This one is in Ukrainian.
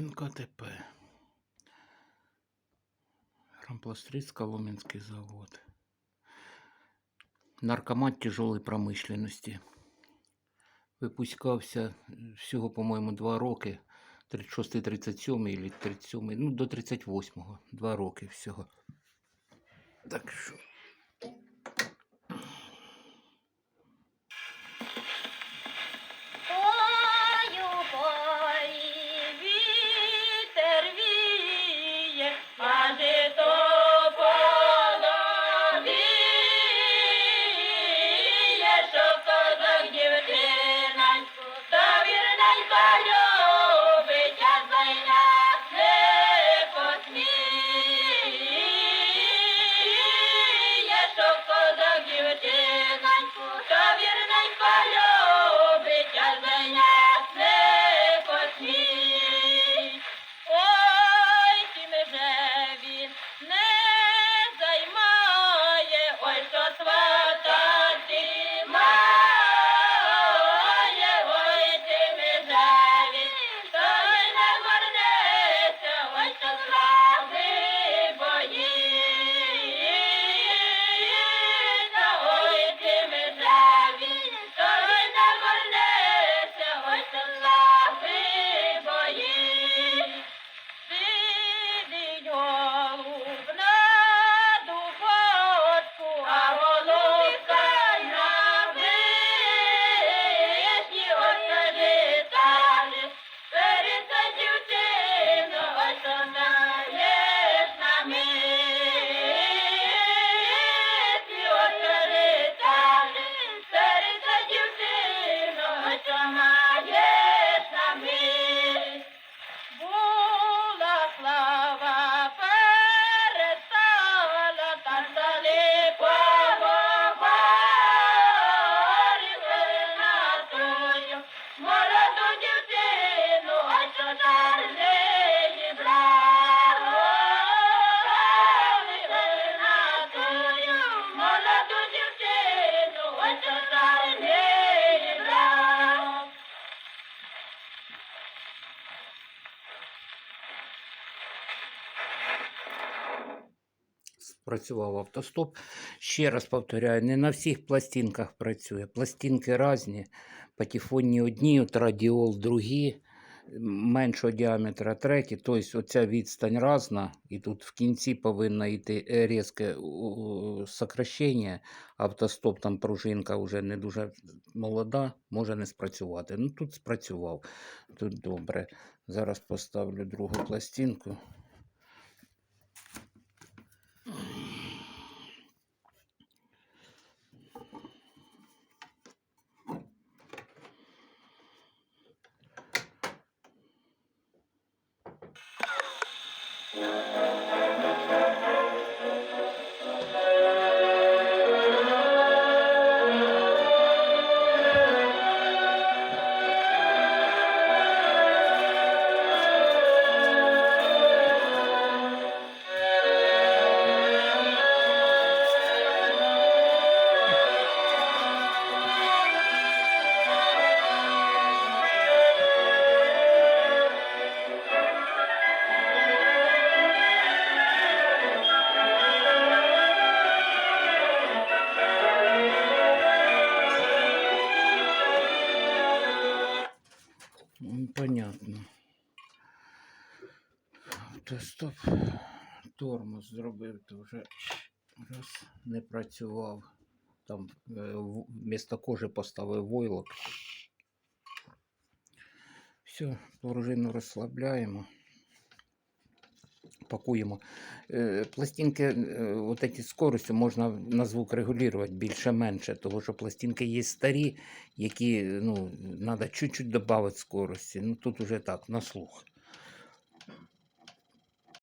НКТП. Рампластрит, Коломенский завод. Наркомат тяжелої промишленості. Випускався всього, по-моєму, два роки. 36-37 или 37, ну до 38-го. Два роки всього. Так що. Спрацював автостоп. Ще раз повторяю, не на всіх пластинках працює. Пластинки різні. Патефонні одні, от радіол другі, меншого діаметра треті. Тобто оця відстань різна, і тут в кінці повинно йти е, різке сокращення. Автостоп, там пружинка вже не дуже молода, може не спрацювати. Ну тут спрацював. Тут добре. Зараз поставлю другу пластинку. Понятно. То стоп. Тормоз зробив, то вже раз не працював. Там е, вмісто кожи поставив войлок. Все, пружину розслабляємо. Пакуємо. Е, Пластинки, е, от ці скорості можна на звук регулювати більше-менше, тому що пластинки є старі, які ну, треба чуть-чуть додати скорості. Ну тут уже так, на слух.